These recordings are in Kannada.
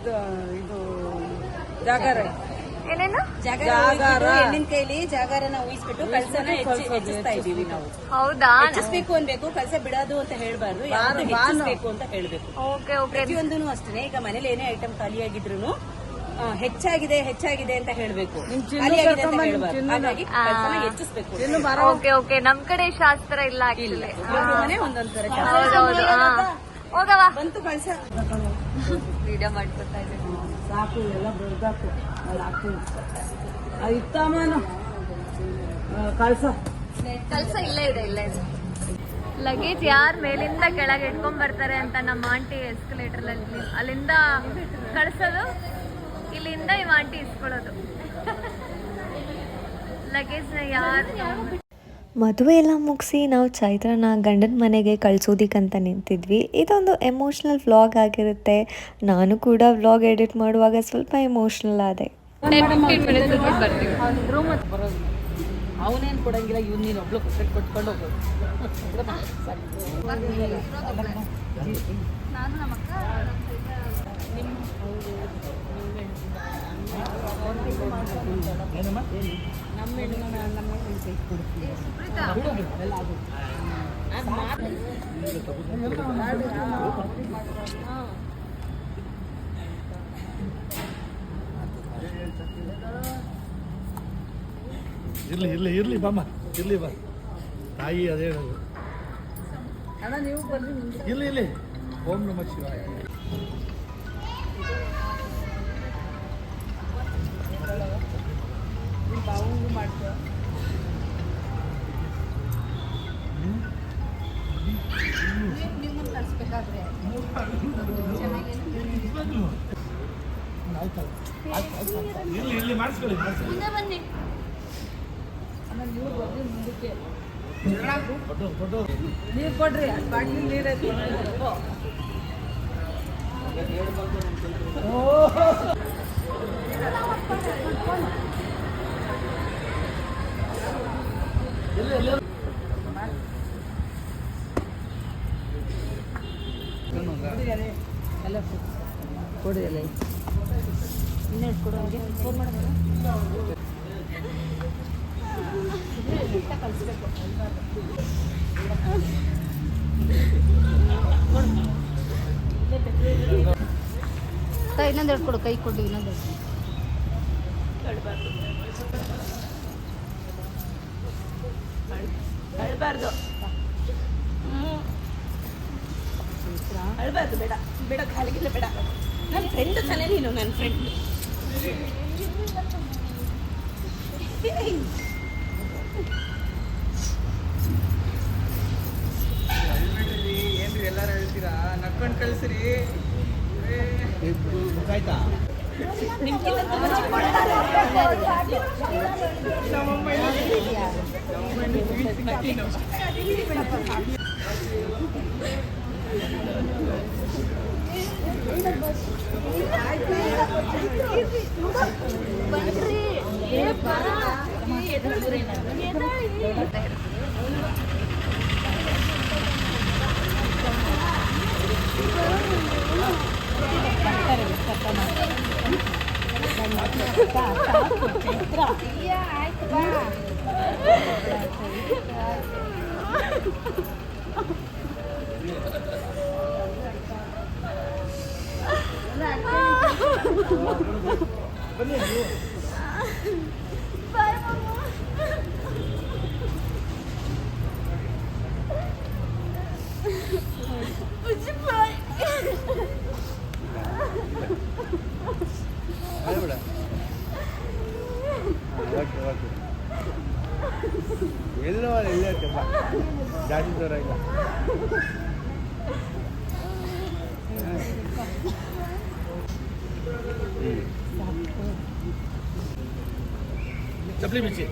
ಇದು ಇದು ಜಾಗರ. ಏನೇನು? ಜಾಗರ ಹೆಣ್ಣಿನ ಕೈಲಿ ಜಾಗರನ ಊಹಿಸ್ಬಿಟ್ಟು ಕಲ್ಸನ ಹೆಚ್ಚಿ- ಹೆಚ್ಚಿಸ್ತಾ ಇದೀವಿ ನಾವು. ಹೌದಾ? ಹೆಚ್ಚಿಸ್ಬೇಕು ಅನ್ಬೇಕು ಕಲ್ಸ ಬಿಡೋದು ಅಂತ ಹೇಳ್ಬಾರ್ದು ಯಾರು ಹೆಚ್ಚಿಸ್ಬೇಕು ಅಂತ ಹೇಳ್ಬೇಕು. Okay okay. ಪ್ರತಿಯೊಂದನು ಅಷ್ಟೇ ಈಗ ಮನೇಲಿ ಏನೇ ಐಟಮ್ ಖಾಲಿಯಾಗಿದ್ರು ಹೆಚ್ಚಾಗಿದೆ ಹೆಚ್ಚಾಗಿದೆ ಅಂತ ಹೇಳ್ಬೇಕು. ಖಾಲಿಯಾಗಿದೆ ಅಂತ ಹೇಳ್ಬಾರ್ದು. ಹಾಗಾಗಿ ಕಳ್ಸನ ಹೆಚ್ಚಿಸ್ಬೇಕು. Okay okay. ನಮ್ ಕಡೆ ಶಾಸ್ತ್ರ ಇಲ್ಲ ಆಕ್ಚುಲಿ ಒಂದೊಂದ್ ಹೋಗವಾ. ಬಂತು ಕಳ್ಸ. ವಿಡಿಯೋ ಮಾಡ್ಕೊತಾ ಇದ್ದೀನಿ ಸಾಕು ಎಲ್ಲ ಬೆಳ್ದಾಕು ಅಲ್ಲಿ ಹಾಕ್ತೀನಿ. ಇತ್ತಮ್ಮನು ಕಳ್ಸ. ಕಳ್ಸ ಇಲ್ಲೇ ಇದೆ ಇಲ್ಲೇ ಇದೆ. ಲಗೇಜ್ ಯಾರ ಮೇಲಿಂದ ಕೆಳಗೆ ಇಟ್ಕೊಂಡ್ ಬರ್ತಾರೆ ಅಂತ ನಮ್ಮ ಆಂಟಿ ಎಸ್ಕಲೇಟರ್ ಅಲ್ಲಿ ಅಲ್ಲಿಂದ ಕಳ್ಸೋದು ಇಲ್ಲಿಂದ ಇವ್ ಆಂಟಿ ಇಸ್ಕೊಳ್ಳೋದು. ಲಗೇಜ್ನ ಯಾರು ಮದುವೆ ಎಲ್ಲ ಮುಗಿಸಿ ನಾವು ಚೈತ್ರನ ಗಂಡನ ಮನೆಗೆ ಕಳಿಸೋದಿಕ್ಕಂತ ನಿಂತಿದ್ವಿ. ಇದೊಂದು ಎಮೋಷ್ನಲ್ ವ್ಲಾಗ್ ಆಗಿರುತ್ತೆ. ನಾನು ಕೂಡ ವ್ಲಾಗ್ ಎಡಿಟ್ ಮಾಡುವಾಗ ಸ್ವಲ್ಪ ಎಮೋಷ್ನಲ್ ಆದೆ. ಅವನೇನು ಕೊಡಂಗಿಲ್ಲ ಇವ್ನು ನೀನು ಒಬ್ಳು ಕೊಟ್ಟು ಕೊಟ್ಕೊಂಡು ಹೋಗೋದು ನಾನು ನಮ್ಮ ನಮ್ಮ ಹೆಣ್ಣು ನಮ್ಮ. ಇರ್ಲಿ ಇರ್ಲಿ ಇರ್ಲಿ ಬಾಮ್ಮ. ಇರ್ಲಿ ಬಾ. ತಾಯಿ ಅದೇ ಹೇಳೋದು. ಅಣ್ಣ ನೀವು ಬರ್ರಿ ಇರ್ಲಿ ಇರ್ಲಿ. ಓಂ ನಮ ಶಿವಾಯ. ಮಾಡಿಸ್ಕೊಳ್ಳಿ ಮಾಡಿಸ್ಕೊಳ್ಳಿ ದೊಡ್ಡ ದೊಡ್ಡ ನೀರ್ ಕೊಡ್ರಿ ಅದ್ ಬಾಟ್ಲಿ ನೀರ್ ಐತಿ ಎಲ್ಲ ಕೊಡಿ ಎಲ್ಲ ಹೇಳ್ಕೊಡು ಇನ್ನೊಂದು ಇನ್ನೊಂದೆರಡು ಕೊಡು ಕೈ ಕೊಡು, ಇನ್ನೊಂದು ಅಳ್ಬಾರ್ದು. ಅಳ್ಬಾರ್ದು, ಬೇಡ. ಬೇಡ, ಕಾಲಿಗಿಲ್ಲ, ಬೇಡ. ನನ್ನ ಫ್ರೆಂಡ್ ತಾನೇ ನೀನು ನನ್ನ ಫ್ರೆಂಡ್ ಏನ್ರಿ ಎಲ್ಲಾರು ಹೇಳ್ತೀರಾ ನಕ್ಕೊಂಡ್ ಕಳ್ಸ್ರಿ ಆಯ್ತಾ ನಿಮ್ಗಿಂತ ತುಂಬ ಹೇಳ್ಬೇಡ ಓಕೆ ಓಕೆ ಎಲ್ಲೋ ಇಲ್ಲೇ ಇರ್ತಪ್ಪ ಜಾಸ್ತಿ ದೂರ ಇಲ್ಲ ಚಪ್ಪಲಿ ಬಿಚ್ಚಿ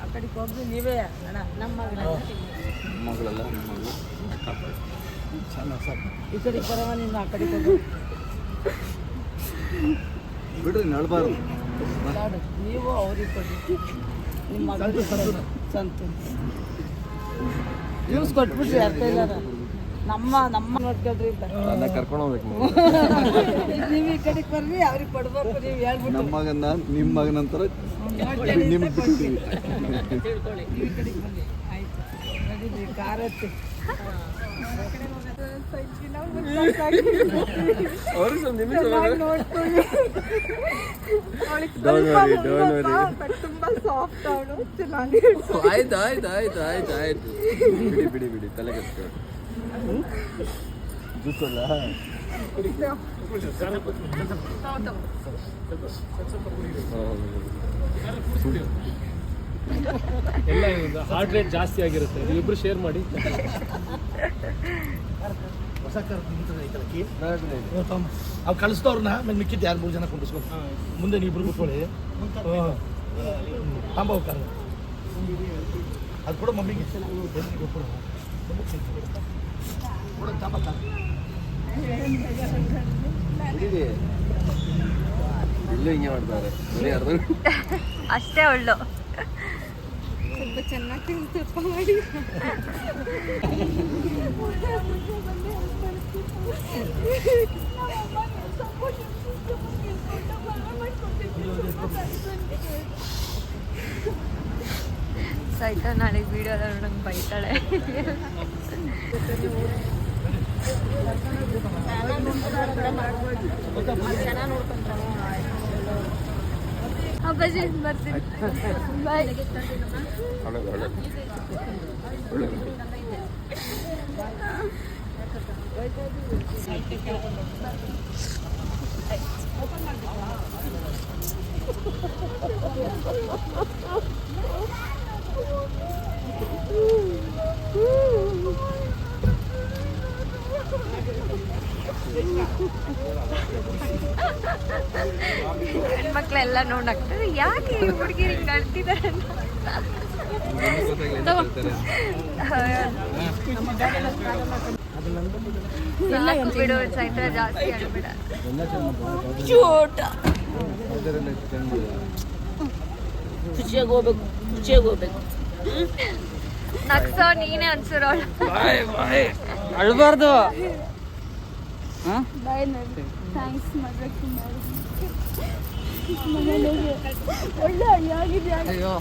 ಆ ಕಡೆಗೆ ಹೋಗ್ರಿ ನೀವೇ ಅಣ್ಣ. ನಮ್ಮ ಮಗಳ ನಮ್ಮ ಮಗಳು. ಚೆನ್ನಾಗಿ ಸಾಕು. ಈ ಕಡೆ ಬರವ ನೀನು ಆ ಕಡೆಗೆ ಹೋಗು ಬಿಡ್ರಿ ನಡಬಾರ್ದು. ನೀವು ಅವ್ರಿಗೆ ಕೊಡಿ. ನಿಮ್ಮ ಮಗಳು ಸಂತು, ನ್ಯೂಸ್ ಕೊಟ್ಬಿಟ್ರಿ ಅರ್ಥ ಇಲ್ಲಾರ ನಮ್ಮ ನಮ್ಮ ನೋಡ್ಕೊಳ್ರಿ ನನ್ನ ಕರ್ಕೊಂಡು ಹೋಗ್ಬೇಕು ನೀವು. ಈ ಕಡೆಗೆ ಬರ್ರಿ ಅವ್ರಿಗೆ ಕೊಡ್ಬೇಕು ನೀವು ಹೇಳ್ಬಿಟ್ಟು. ನಮ್ಮ ಮಗನ ನಿಮ್ಮ ಮಗನ ನಂತರ ನಿಮ್ಗೆ ಬಿಟ್ಟಿದ್ದೀವಿ ನಡೀರಿ ಕಾರ್ ಹತ್ತಿ. ತುಂಬಾ ಸಾಫ್ಟ್ ಅವಳು. ಆಯ್ತು ಆಯ್ತು ಆಯ್ತು ಆಯ್ತು ಆಯ್ತು. ಬಿಡಿ ಬಿಡಿ ಬಿಡಿ ತಲೆ ಕೆತ್ಕೊ ಎಲ್ಲ ಹಾರ್ಟ್ ರೇಟ್ ಜಾಸ್ತಿ ಆಗಿರುತ್ತೆ ಇಬ್ರು ಶೇರ್ ಮಾಡಿ ಹೊಸ ಅವ್ ನಿಂತದ ಐತಲ್ಲ ಕೀ ಅವು ಕಳಿಸ್ದವ್ರನ್ನ ಮತ್ತೆ ಮಿಕ್ಕಿದ್ದು ಯಾರು ಮೂರು ಜನ ಕುಂಡಿಸ್ಕೊ ಮುಂದೆ ನೀವು ಇಬ್ರು ಕೂತ್ಕೊಳ್ಳಿ ತಾಂಬ ಕಾರ್ ಅದು ಕೂಡ ಮಮ್ಮಿಗೆ ಎಲ್ರಿಗೂ ಕೊಡು. ಕೊಡು, ತಾಂಬ ಕಾರ್. ಬಿಡಿ. ಇಲ್ಲೂ ಹಿಂಗೆ ಮಾಡ್ತಾರೆ ಬರೀ ಅರ್ಧ ಅಷ್ಟೇ ಒಳ್ಳು ಸೈತ ನಾಳೆ ವಿಡಿಯೋದಲ್ಲಿ ನಂಗೆ ಬೈತಾಳೆ ಅಪ್ಪಾಜಿ ಬರ್ತೀನಿ. ಬಾಯ್ ಒಳ್ಳೆ ಒಳ್ಳೆ ಒಳ್ಳೆ ಹೆಣ್ಮಕ್ಳೆಲ್ಲ ನೋಡಾಕ್ತಾರೆ ಯಾಕೆ ಹುಡುಗಿ ಹುಡುಗಿರು ಸಾಕು ಬಿಡು ಚೈತ್ರ ಜಾಸ್ತಿ ಖುಷಿಯಾಗಿ ಹೋಗ್ಬೇಕು ಖುಷಿಯಾಗಿ ಹೋಗ್ಬೇಕು. ನಗ್ಸೋ ನೀನೇ ಅನ್ಸಿರೋಳು ಅಳ್ಬಾರ್ದು ಅಯ್ಯೋ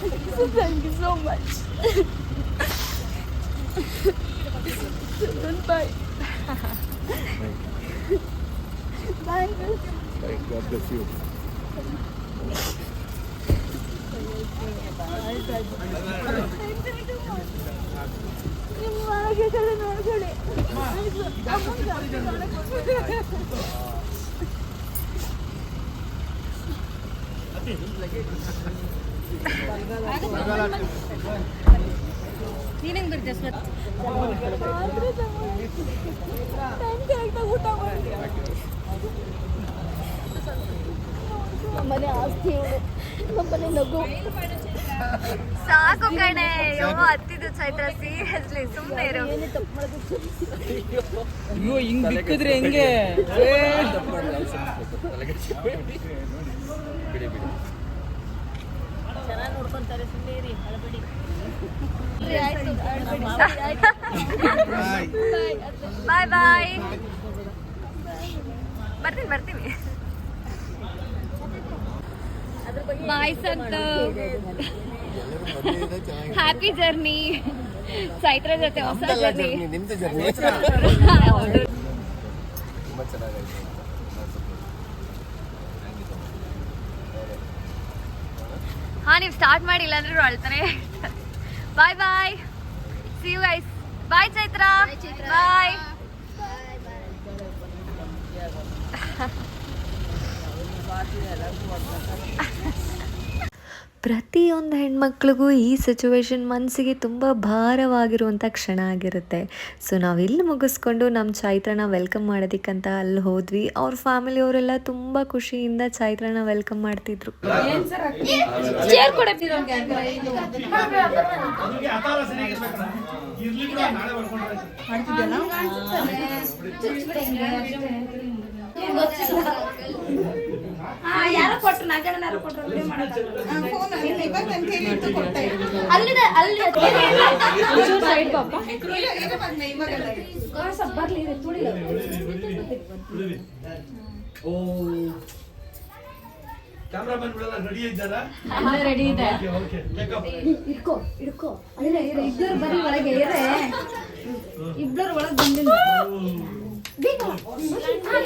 God bless you. ನೀನಂಗ್ ಬರ್ತೀಯ ಸ್ವತ್ ಸಾಕು ಕಣೆ. ಯೋ ಹತ್ತಿದ್ದು ಚೈತ್ರ ಸೀರಿಯಸ್ಲಿ ಸುಮ್ಮನೆ ಇರು. ಅಯ್ಯೋ ಹಿಂಗ್ ಬಿಕ್ಕಿದ್ರೆ ಹೆಂಗೆ? ಬಿಡಿ ಬಿಡಿ ಚೆನ್ನಾಗಿ ನೋಡ್ಕೊಂತಾರೆ ಸುಮ್ಮನೆ ಇರಿ ಅಳಬೇಡಿ ಬಾಯ್ ಬಾಯ್ ಬರ್ತೀನಿ ಬರ್ತೀನಿ. ಬಾಯ್ ಸಂತ ಹ್ಯಾಪಿ ಜರ್ನಿ ಚೈತ್ರ ಜೊತೆ ಹೊಸ ಜರ್ನಿ ನಿಮ್ದು ಜರ್ನಿ ತುಂಬಾ ಚೆನ್ನಾಗಾಯ್ತು ಹಾ ನೀವು ಸ್ಟಾರ್ಟ್ ಮಾಡಿಲ್ಲ ಅಂದ್ರೆ ಅಳ್ತಾನೆ bye bye see you guys bye Chaitra. Bye ಪ್ರತಿಯೊಂದು ಹೆಣ್ಮಕ್ಳಿಗೂ ಈ ಸಿಚುವೇಶನ್ ಮನಸ್ಸಿಗೆ ತುಂಬ ಭಾರವಾಗಿರುವಂಥ ಕ್ಷಣ ಆಗಿರುತ್ತೆ. ಸೊ ನಾವು ಇಲ್ಲಿ ಮುಗಿಸ್ಕೊಂಡು ನಮ್ಮ ಚೈತ್ರನ ವೆಲ್ಕಮ್ ಮಾಡೋದಿಕ್ಕಂತ ಅಲ್ಲಿ ಹೋದ್ವಿ. ಅವ್ರ ಫ್ಯಾಮಿಲಿಯವರೆಲ್ಲ ತುಂಬ ಖುಷಿಯಿಂದ ಚೈತ್ರನ ವೆಲ್ಕಮ್ ಮಾಡ್ತಿದ್ರು. ಇರ್ಲಿ ಬಿಡು, ನಾಳೆ ಬರ್ಕೊಂಡ್ರೆ ಆಯ್ತು. ಯಾರೋ ಕೊಟ್ರು ನಾಲ್ಕು ಕೊಟ್ರು ಮಾಡೋದು ಅಲ್ಲಿ ಅಲ್ಲಿ ಸೈಡ್ ಪಾಪ ಬರ್ಲಿ ಓ ಕ್ಯಾಮ್ರಾಮನ್ ಗಳೆಲ್ಲ ರೆಡಿ ಇದ್ದಾರಾ? ರೆಡಿ ಇದೆ. ಓಕೆ ಮೇಕಪ್ ಇಡ್ಕೋ ಇಡ್ಕೋ ಅದೇ ಇಬ್ಬರು ಬರ್ರಿ ಒಳಗೆ ಇರೇ ಇಬ್ಬರು ಒಳಗೆ ಬಂದಿಲ್ಲ. ಬೇಗ ಹಾ,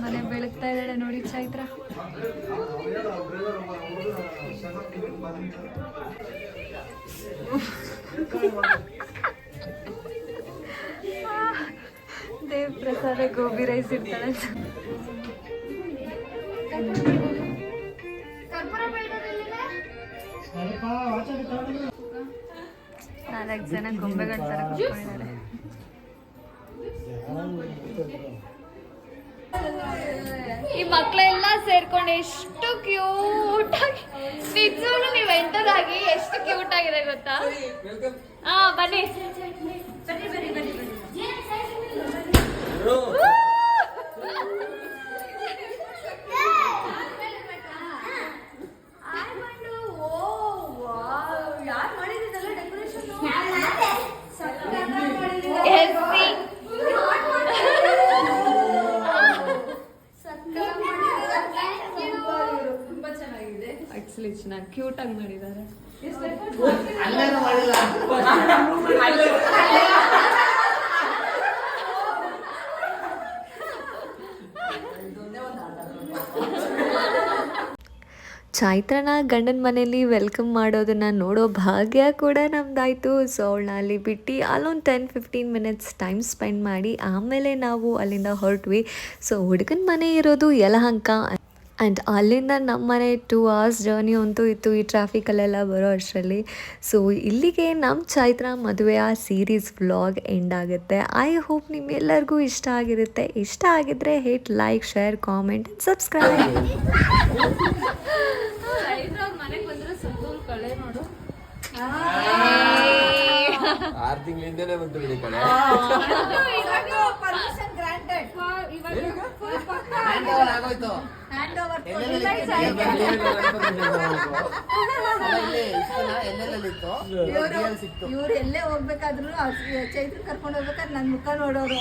ಮನೆ ಬೆಳಗ್ತಾ ಇದ್ದಾಳೆ ನೋಡಿ ಚೈತ್ರ. ದೇವ್ ಪ್ರಸಾದ ಗೋಬಿ ರೈಸ್ ಇರ್ತಾಳೆ ನಾಲ್ಕು ಜನ ಗೊಂಬೆಗಳ ತರ ಈ ಮಕ್ಕಳೆಲ್ಲ ಸೇರ್ಕೊಂಡು ಎಷ್ಟು ಕ್ಯೂಟ್ ಆಗಿ ನಿಜವಾಗ್ಲೂ ನೀವು ಆಗಿ ಎಷ್ಟು ಕ್ಯೂಟ್ ಆಗಿದೆ ಗೊತ್ತಾ ಹಾ ಬನ್ನಿ. ಎಸ್ಸಿ. ಆಕ್ಚುಲಿ ಚೆನ್ನಾಗಿ ಕ್ಯೂಟ್ ಆಗಿ ಮಾಡಿದ್ದಾರೆ. ಚೈತ್ರನ ಗಂಡನ ಮನೇಲಿ ವೆಲ್ಕಮ್ ಮಾಡೋದನ್ನ ನೋಡೋ ಭಾಗ್ಯ ಕೂಡ ನಮ್ದಾಯಿತು. ಸೊ ಅವಳನ್ನ ಅಲ್ಲಿ ಬಿಟ್ಟು ಅಲ್ಲೊಂದು ten fifteen minutes time spend ಮಾಡಿ ಆಮೇಲೆ ನಾವು ಅಲ್ಲಿಂದ ಹೊರಟ್ವಿ. ಸೊ ಹುಡುಗನ ಮನೆ ಇರೋದು ಯಲಹಂಕ. ಆ್ಯಂಡ್ ಅಲ್ಲಿಂದ ನಮ್ಮ ಮನೆ ಟೂ ಅವರ್ಸ್ ಜರ್ನಿ ಅಂತೂ ಇತ್ತು ಈ ಟ್ರಾಫಿಕಲ್ಲೆಲ್ಲ ಬರೋ ಅಷ್ಟರಲ್ಲಿ. ಸೊ ಇಲ್ಲಿಗೆ ನಮ್ಮ ಚೈತ್ರ ಮದುವೆಯ ಸೀರೀಸ್ ವ್ಲಾಗ್ ಎಂಡ್ ಆಗುತ್ತೆ. ಐ ಹೋಪ್ ನಿಮ್ಮೆಲ್ಲರಿಗೂ ಇಷ್ಟ ಆಗಿರುತ್ತೆ. ಇಷ್ಟ ಆಗಿದ್ರೆ hit like share comment subscribe ಕಳೆ ನೋಡು ಆರು ತಿಂಗಳಿಂದನೇ ಬಂತು ಬಿಡಿ ಕಡೆ ಇವ್ರು ಎಲ್ಲೇ ಹೋಗ್ಬೇಕಾದ್ರು ಚೈತ್ರ ಕರ್ಕೊಂಡು ಹೋಗ್ಬೇಕಾದ್ರೆ ನನ್ ಮುಖ ನೋಡೋರು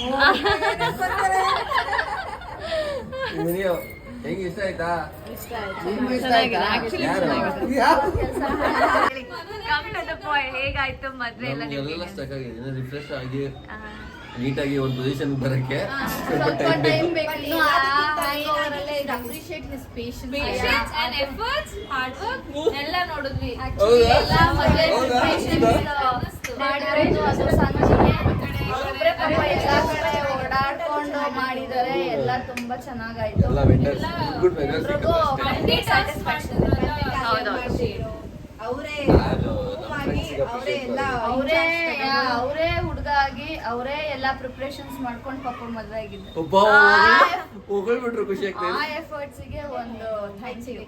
ಹೆಂಗ್ ಇಷ್ಟ ಆಯ್ತಾ ಹೇಗಾಯ್ತು ಮದ್ವೆ ಎಲ್ಲ ರಿಫ್ರೆಶ್ ಆಗಿ ನೀಟಾಗಿ ಒಂದು ಪೊಸಿಷನ್ ಬರಕ್ಕೆ. ಸ್ವಲ್ಪ ಟೈಮ್ ಬೇಕು. Patience and efforts hard work ಎಲ್ಲ ನೋಡಿದ್ವಿ? ಎಲ್ಲ ಅದು ಪಾಪ ಎಲ್ಲಾ ಕಡೆ ಓಡಾಡ್ಕೊಂಡು ಮಾಡಿದರೆ ಎಲ್ಲ ತುಂಬಾ ಚೆನ್ನಾಗಾಯ್ತು. ಎಲ್ಲ ಅವರೇ ಎಲ್ಲ ಅವರೇ ಅವರೇ ಹುಡುಗ ಆಗಿ ಅವರೇ ಎಲ್ಲ ಪ್ರಿಪ್ರೇಷನ್ಸ್ ಮಾಡ್ಕೊಂಡು ಪಾಪ ಮದ್ವೆ ಆಗಿದ್ದು. ಒಬ್ಬ ಹೊಗಳ್ಬಿಟ್ರು ಖುಷಿ ಆಗ್ತದೆ ಆ ಎಫರ್ಟ್ಸಿಗೆ ಒಂದು ಥ್ಯಾಂಕ್ಸ್ ಯು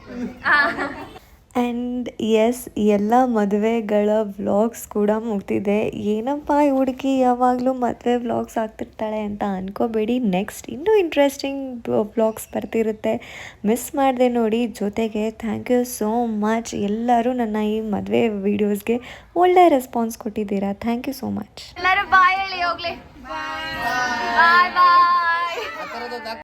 ಆ್ಯಂಡ್ ಎಸ್ ಎಲ್ಲ ಮದುವೆಗಳ ವ್ಲಾಗ್ಸ್ ಕೂಡ ಮುಗ್ದಿದೆ. ಏನಪ್ಪ ಈ ಹುಡುಗಿ ಯಾವಾಗಲೂ ಮದುವೆ ವ್ಲಾಗ್ಸ್ ಆಗ್ತಿರ್ತಾಳೆ ಅಂತ ಅಂದ್ಕೋಬೇಡಿ ನೆಕ್ಸ್ಟ್ ಇನ್ನೂ ಇಂಟ್ರೆಸ್ಟಿಂಗ್ ವ್ಲಾಗ್ಸ್ ಬರ್ತಿರುತ್ತೆ. ಮಿಸ್ ಮಾಡಿದೆ ನೋಡಿ. ಜೊತೆಗೆ ಥ್ಯಾಂಕ್ ಯು ಸೋ ಮಚ್ ಎಲ್ಲರೂ ನನ್ನ ಈ ಮದುವೆ ವೀಡಿಯೋಸ್ಗೆ ಒಳ್ಳೆ ರೆಸ್ಪಾನ್ಸ್ ಕೊಟ್ಟಿದ್ದೀರಾ. ಥ್ಯಾಂಕ್ ಯು ಸೋ ಮಚ್ ಎಲ್ಲರೂ ಬಾಯ್ ಹೇಳಿ ಹೋಗ್ಲಿ. ಬಾಯ್ ಬಾಯ್